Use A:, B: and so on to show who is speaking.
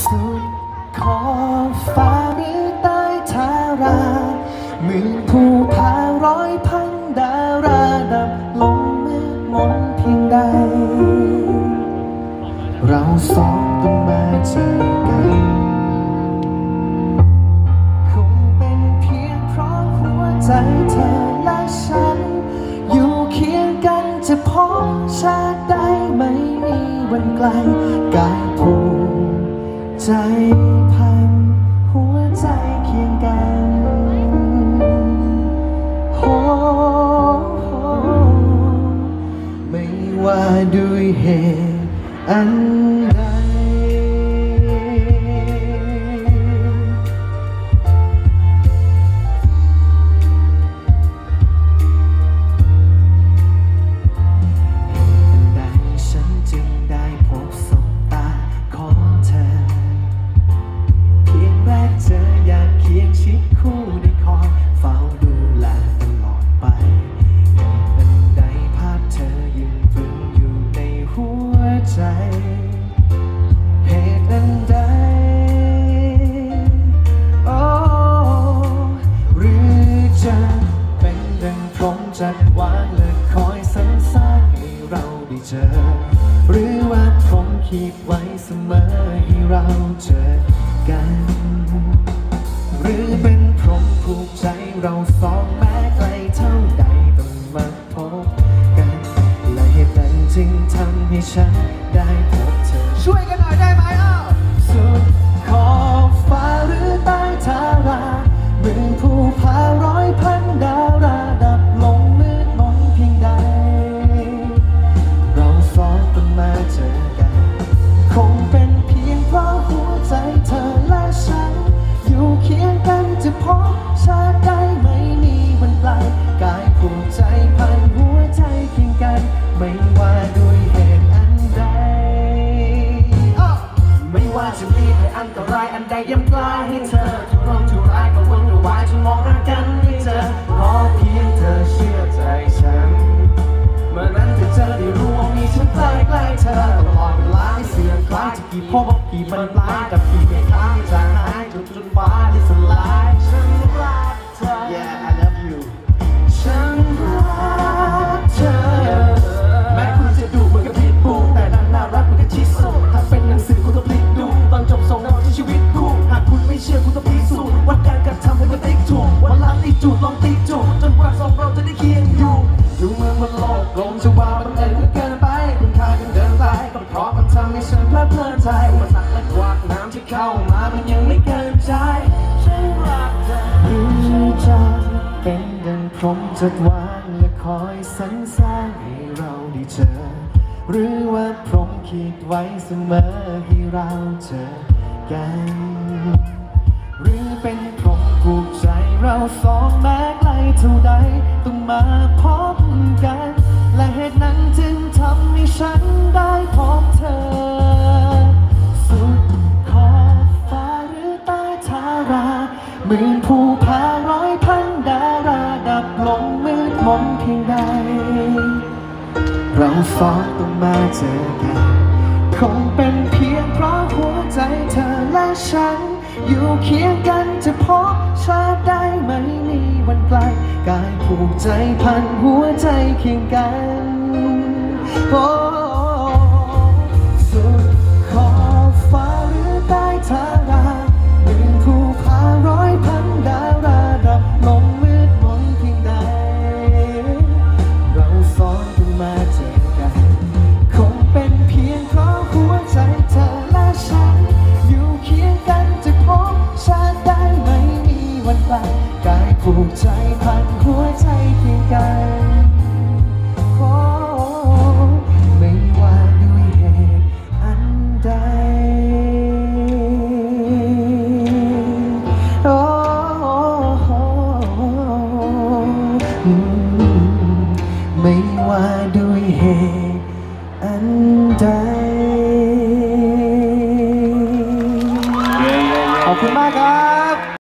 A: สุดขอบฟ้าหรือใต้ทาราเหมื่นภูผาร้อยพันดาราดับลงเมืดมนเพียงใด เราสองต้องมาเจอกันคงเป็นเพียงเพราะหัวใจเธอและฉัน อยู่เคียงกันจะพบชาติใดไม่มี วันไกลกายผูกใจพัน หัวใจเคียงกันโอ้ไม่ว่าด้วยเหตุอัน คิดไว้เสมอให้เราเจอกัน หรือเป็นพรหมผูกใจเราสองแม้ไกลเท่าใดต้องมาพบกัน และเหตุนั้นจึงทำให้ฉันได้ บชาติใดไม่มีวันปลายกายผูกใจพันหัวใจเคียงกัน ไม่ว่าด้วยเหตุอันใดไม่ว่าจะมีภัยอันตรายอันใดย่ำกล้ายให้เธอทุกร้องทุกร้ายก็วนวายจนมองรักกันไม่เจอ จูดลองติดจูดจนกว่าสองเราจะได้เคียงอยู่ดูเมืองบนโลกลมจะว่าบังเอิญเหลือเกินไปคุณค่ากันเดินไปก็เพราะมันทำให้ฉันเพลิดเพลินใจอุปสรรคและกวากน้ำที่เข้ามามันยังไม่เกินใจฉันรักเธอหรือจะเป็นดังพรมจัดวางและคอยสรรสร้างให้เราได้เจอ หรือว่าพรมคิดไว้เสมอให้เราเจอกัน มาพบกัน และเหตุนั้นจึงทำให้ฉันได้พบเธอ สุดขอบฟ้าหรือใต้ทาราหมื่นภูผาร้อยพันดาราดับลงมืดมนเพียงใด เราสองต้องมาเจอกัน คงเป็นเพียงเพราะหัวใจเธอและฉัน อยู่เคียงกันจะพบชาติได้ไม่มีวันไกล กายผูกใจพันหัวใจเคียงกัน ด้วยเหตุอันใดขอบคุณมากครับ